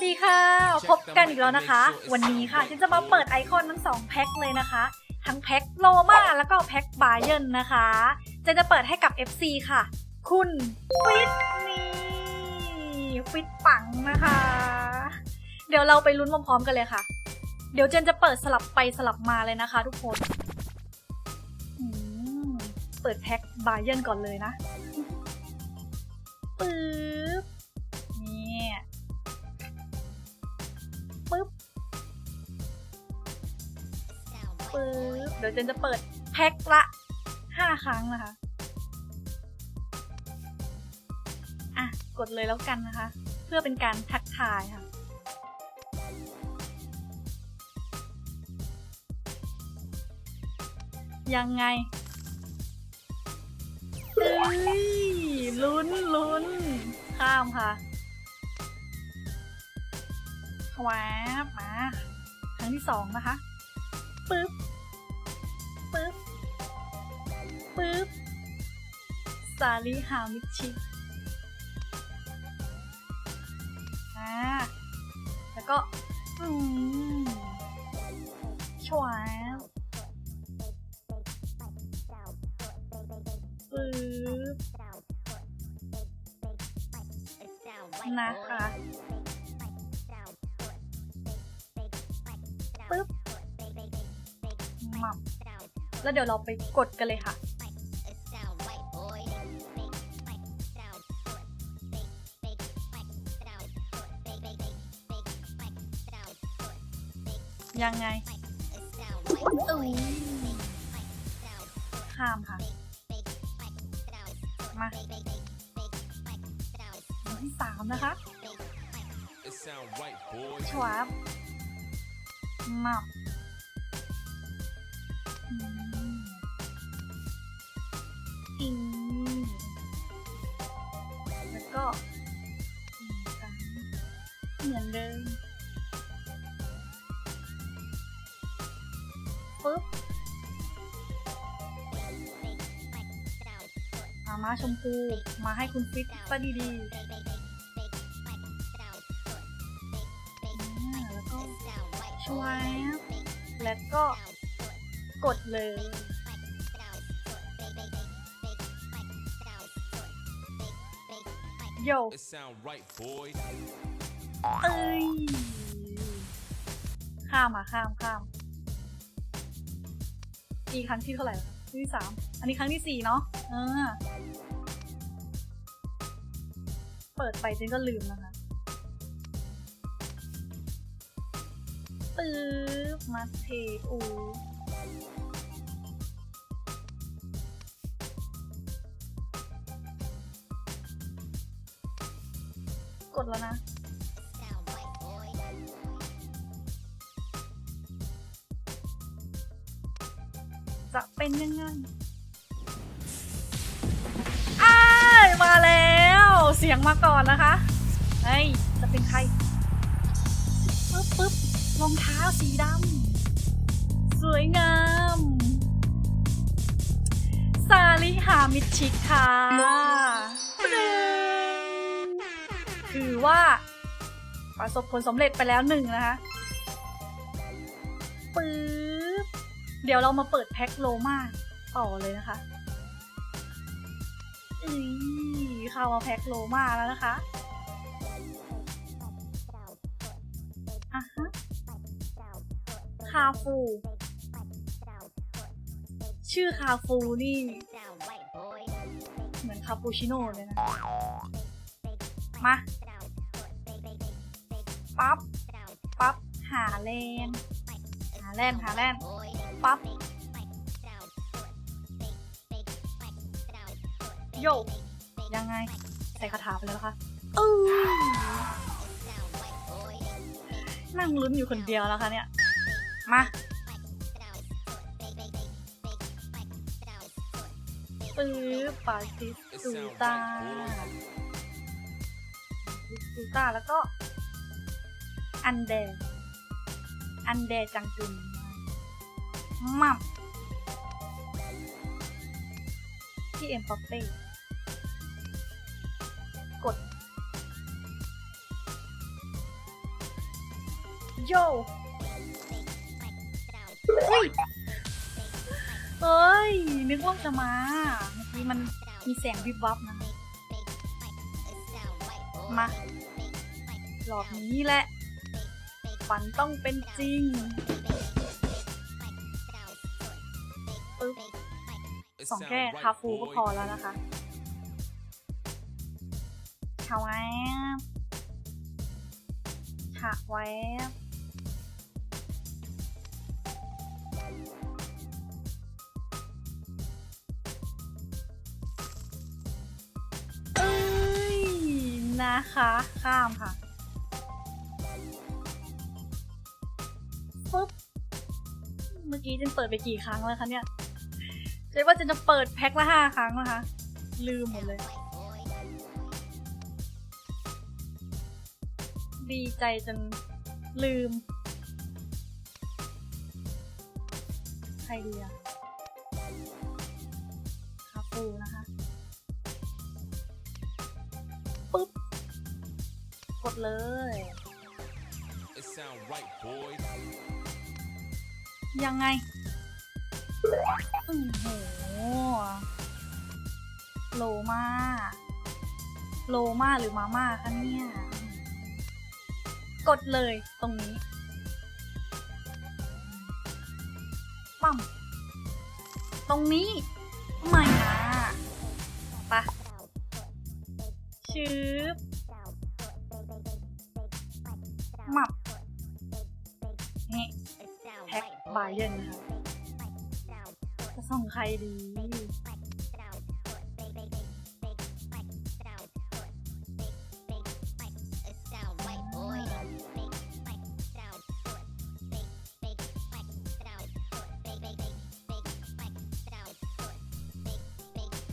สดีค่ะ พบกันอีกแล้วนะคะ วันนี้ค่ะฉันจะมาเปิดไอคอนทั้งสองแพ็คเลยนะคะ ทั้งแพ็คโลมาแล้วก็แพ็คบาเยนนะคะเจะจะเปิดให้กับ FC ค่ะ คุณฟิตนี่ฟิตปังนะคะ เดี๋ยวเราไปลุ้นพร้อมๆกันเลยค่ะ เดี๋ยวเจนจะเปิดสลับไปสลับมาเลยนะคะ ทุกคนอืมเปิดแพ็คบาเยนก่อนเลยนะปึ๊ เดี๋ยวเจนจะเปิดแพ็คละห้าครั้งนะคะ อะ กดเลยแล้วกันนะคะ เพื่อเป็นการทักทายค่ะ ยังไงเอ้ยลุ้นลุ้นข้ามค่ะแวบมา ครั้งที่สองนะคะปึ๊บ ปึ๊บ ปึ๊บ สาลีหามิชิอ่า แล้วก็ อืมชวาปึ๊บ นะคะปึ๊บหมับ แล้วเดี๋ยวเราไปกดกันเลยค่ะ ยังไงอุ้ยข้ามค่ะ มาอันที่สามนะคะ It sound right, boy. ชวาบมับ ก็เหมือนเดิมปึ๊บอามาชมพูมาให้คุณฟิตซะดีๆอ่าแล้วก็ชวาบแล้วก็กดเลย โย It sound right, boy. เอ้ยข้ามอะข้ามข้ามอีกครั้งที่เท่าไหร่แล้วที่สามอันนี้ครั้งที่สี่เนาะเออ เปิดไปเจนก็ลืมนะคะปึ๊บมาเทอู แล้วนะจะเป็นยังไงอ้ายมาแล้ว เสียงมาก่อนนะคะ เฮ้ย จะเป็นใคร ปึ๊บปึ๊บรองเท้าสีดำ สวยงาม ซาลิฮามิชิกค่ะ ถือว่า ประสบผลสำเร็จไปแล้วหนึ่งนะคะปึ๊บเดี๋ยวเรามาเปิดแพ็คโลมาต่อเลยนะคะอือเข้ามาแพ็คโลมาแล้วนะคะอะฮะคาฟู ชื่อคาฟูนี่ เหมือนคาปูชิโน่เลยนะ มา แลนหาแลนหาแลนปั๊บโยกยังไง ใส่คาถาไปแล้วนะคะอือนั่งลุ้นอยู่คนเดียวแล้วค่ะเนี่ย มาปื๊บปาติสูตา right, boy. ตูตาแล้วก็ อันเด อันเดจังจุนมับที่เอ็มป๊อปเป้กด โยเฮ้ยเอ้ย นึกว่าจะมา เมื่อกี้มันมีแสงวิบวับนะ มา หลอกนี้แหละ ฝันต้องเป็นจริงปึ๊บ It สอง sound แค่ right, คาฟูก็ boy. พอแล้วนะคะฉาแวบฉาแวบเอ้ยนะคะ ข้ามค่ะ เมื่อกี้เจนเปิดไปกี่ครั้งแล้วคะเนี่ยเจ๊ว่าเจนจะเปิดแพ็คละห้าครั้งนะคะ ลืมหมดเลย ดีใจจนลืม ใครดีอะคาฟูนะคะปุ๊บ กดเลย It sound right, boy. ยังไงโอ้โหโลมาโลมาหรือมาม่าคะเนี่ย กดเลยตรงนี้ปั๊มตรงนี้ไม่นะปะชืบหมับนี่ แพ็คบายเยนนะคะจะส่งใครดี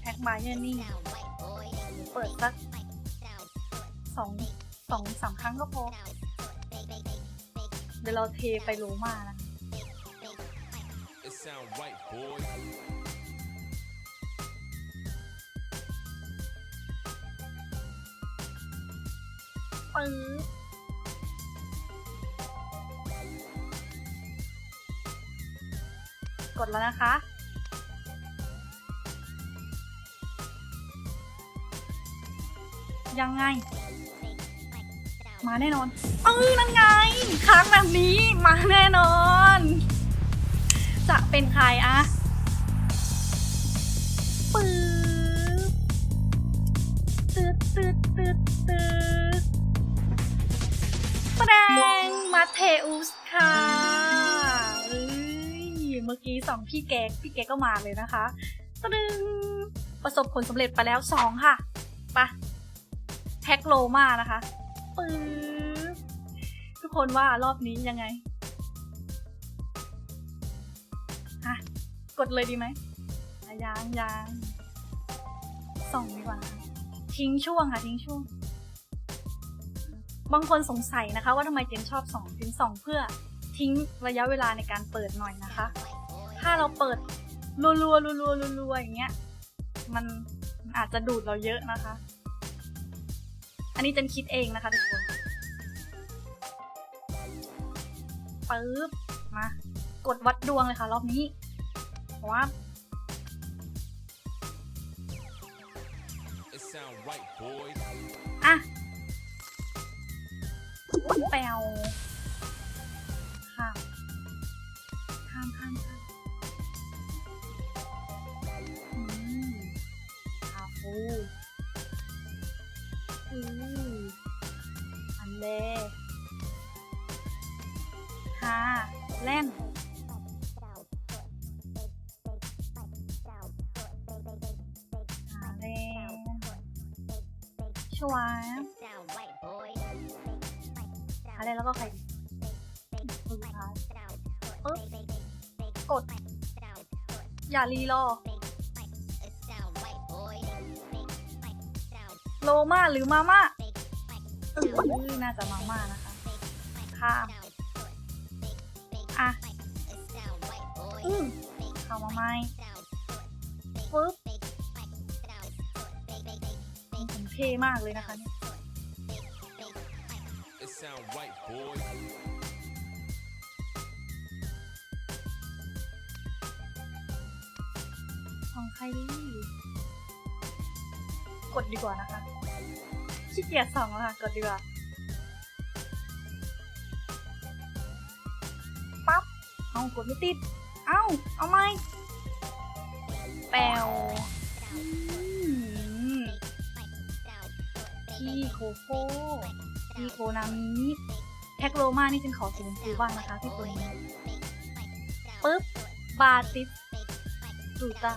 แพ็คบายเยนนี่ เปิดสักสองสองสามครั้งก็พอเดี๋ยวเราเทไปโลมานะคะ boy. ปึ๊บกดแล้วนะคะ ยังไง มาแน่นอน เออนั่นไง ค้างแบบนี้ มาแน่นอน จะเป็นใครอะปึ๊บตืดตืดตืดตืดแสดงมาเทอุสค่ะเอ้ยเมื่อกี้สองพี่แก๊กพี่แก๊กก็มาเลยนะคะตึงประสบผลสำเร็จไปแล้วสองค่ะไปะแพ็คโลมานะคะปึ๊บทุกคนว่ารอบนี้ยังไง กดเลยดีไหมยังยังส่องดีกว่า ทิ้งช่วงค่ะ ทิ้งช่วง บางคนสงสัยนะคะว่าทำไมเจนชอบส่องเจนส่องเพื่อทิ้งระยะเวลาในการเปิดหน่อยนะคะ ถ้าเราเปิดรัวๆรัวๆรัวๆอย่างเงี้ย มันมันอาจจะดูดเราเยอะนะคะ อันนี้เจนคิดเองนะคะทุกคนปึ๊บ มา กดวัดดวงเลยค่ะ รอบนี้ เพราะว่า It sound right, boy. อะแปลวค่ะข้ามข้ามข้ามอืมคาฟูอืออันเลฮาเล่น วาอะไรแล้วก็ใครปุ๊บกด อย่ารีรอ โลมาหรือมาม่าเออน่าจะมาม่านะคะข้ามอะอืมเข้ามาไหมปึ๊บ ท่มากเลยนะคะของใครกดดีกว่านะคะขี้เกียจสองแล้วค่ะกดดีกว่าปั๊บเอากดไม่ติด เอ้าเอาไหมแปล ที่โคโค่พี่โคนามิแท็กโรมานี่ฉันขอสีชมพูบ้างนะคะพี่ตัวนี้ปึ๊บบาติสตูตา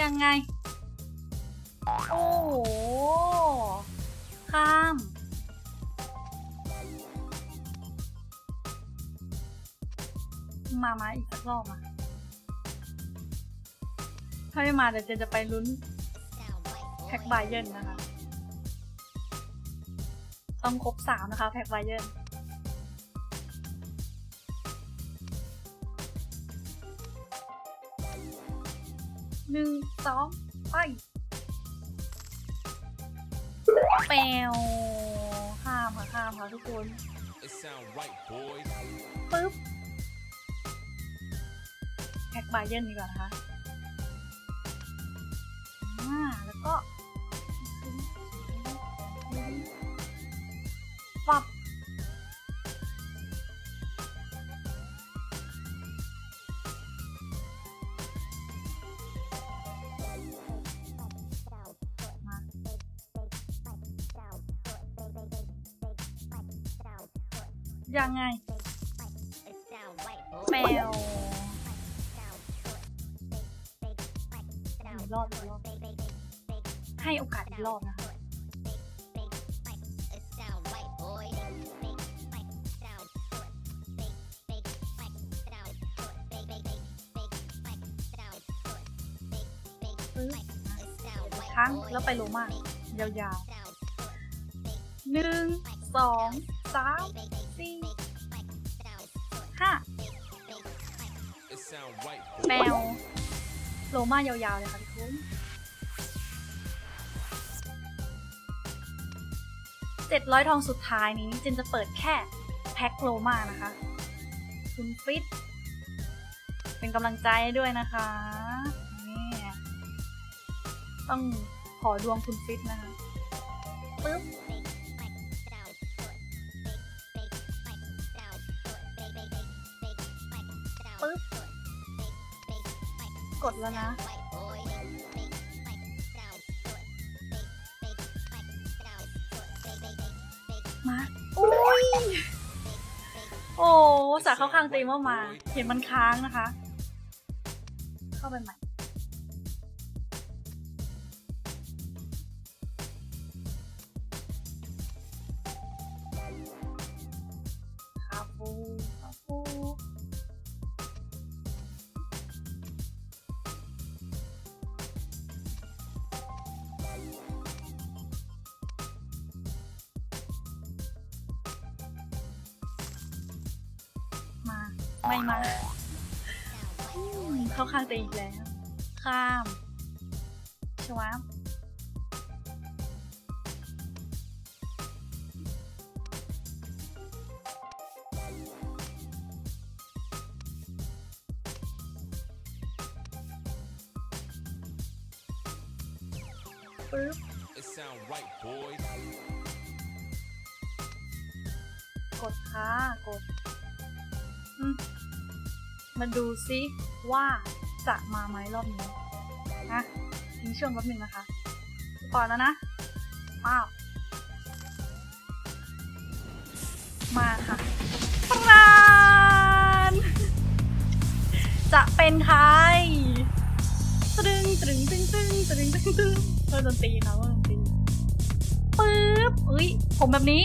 ยังไง โอ้โห ข้าม มามาอีกสักรอบมาถ้าไม่มาเดี๋ยวเจนจะไปลุ้นแพ็กไบเยนนะคะ ต้องครบสามนะคะ แพ็กไบเยน หนึ่งสองไปแปวข้ามค่ะข้ามค่ะทุกคน It sound right, boy. ปึ๊บแพ็กไบเยนดีกว่านะคะอ่าแล้วก็ ยังไงแมวอีกรอบอีกรอบให้โอกาสอีกรอบนะคะปึ๊บครั้งแล้วไปโลมายาวๆหนึ่งสองสาม สี่ห้าแมวโลมายาวๆเลยค่ะทุกคนเจ็ดร้อยทองสุดท้ายนี้เจนจะเปิดแค่แพ็คโลมานะคะ คุณฟิต เป็นกำลังใจด้วยนะคะนี่ต้องขอดวงคุณฟิตนะคะปึ๊บ กดแล้วนะมาอุ้ยโอ้สาเข้าข้างตีมว่ามา เห็นมันค้างนะคะ เข้าไปใหม่ ไม่มาอืมเข้าข้างตัวเองอีกแล้ว ข้ามชวามปึ๊บ It sound right, boy. กดค่ะกดอื มาดูซิว่าจะมาไหมรอบนี้นะทิ้งช่วงแป๊บหนึงนะคะก่อนแล้วนะป้ามาค่ะปรานจะเป็นใครตึงตึงตึงตึงตึงตึงตึงเออดนตรีค่ะว่าดนตรีปึ๊บอุ้ยผมแบบนี้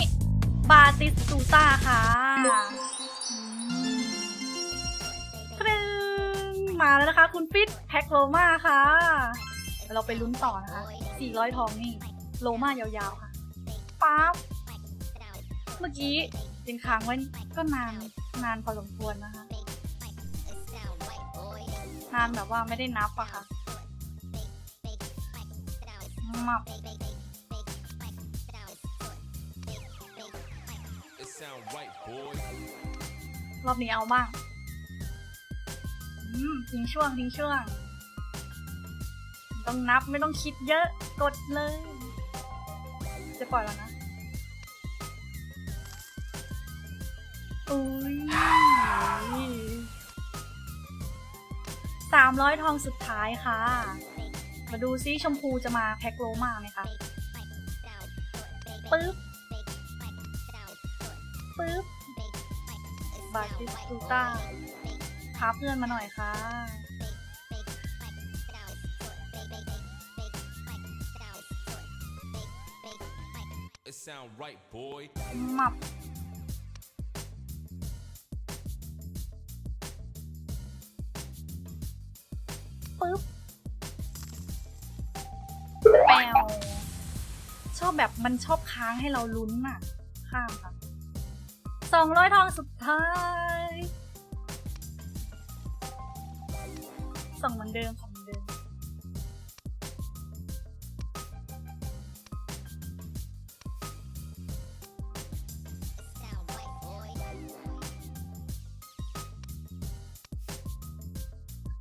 บาติสตูต้าค่ะ มาแล้วนะคะ คุณฟิตแพ็คโลมาค่ะเดี๋ยวเราไปลุ้นต่อนะคะ 400 ทองนี่ โลมายาวๆค่ะป๊าบเมื่อกี้จริงค้างไว้ก็นานนานพอสมควรนะคะ นานแบบว่าไม่ได้นับอะค่ะมับ It sound right, boy. รอบนี้เอาบ้างอืม ทิ้งช่วงทิ้งช่วง ต้องนับไม่ต้องคิดเยอะ กดเลย จะปล่อยแล้วนะอุ้ยสามร้อยทองสุดท้ายค่ะ มาดูซิชมพูจะมาแพ็คโลมาไหมคะปึ๊บปึ๊บบาติสตูต้า พาเพื่อนมาหน่อยค่ะ It sound right, boy. มับปึ๊บแปวชอบแบบมันชอบค้างให้เราลุ้นน่ะข้ามค่ะสองร้อยทองสุดท้าย ส่องเหมือนเดิมของเหมือนเดิม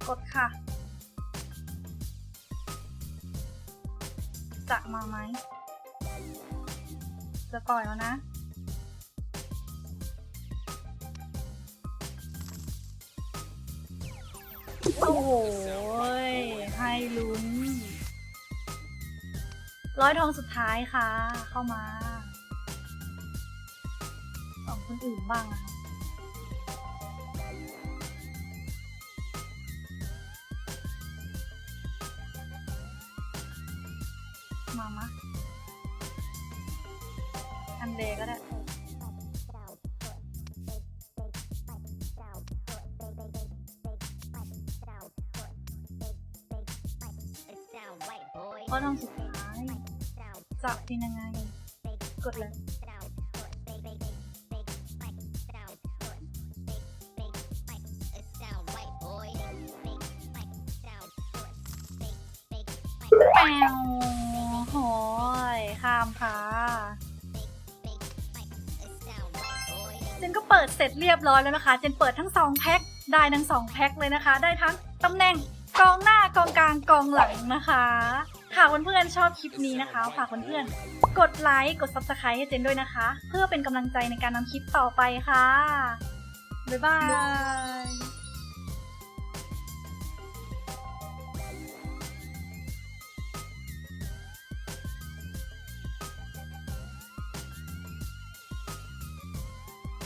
กดค่ะ จะมาไหม จะปล่อยแล้วนะ โอ้โหยให้ลุ้น ร้อยทองสุดท้ายค่ะ เข้ามาสองคนอื่นบ้างนะคะมามะอันเดก็ได้ เพราะทองสุดท้ายจะเป็นยังไง กดเลยแปวโหยข้ามค่ะเจนก็เปิดเสร็จเรียบร้อยแล้วนะคะ เจนเปิดทั้งสองแพ็ค ได้ทั้งสองแพ็คเลยนะคะ ได้ทั้งตำแหน่งกองหน้ากองกลางกองหลังนะคะ หากเพื่อนๆชอบคลิปนี้นะคะ ฝากเพื่อนๆกดไลค์ กด subscribe ให้เจนด้วยนะคะ เพื่อเป็นกำลังใจในการนำคลิปต่อไปค่ะ บ๊ายบาย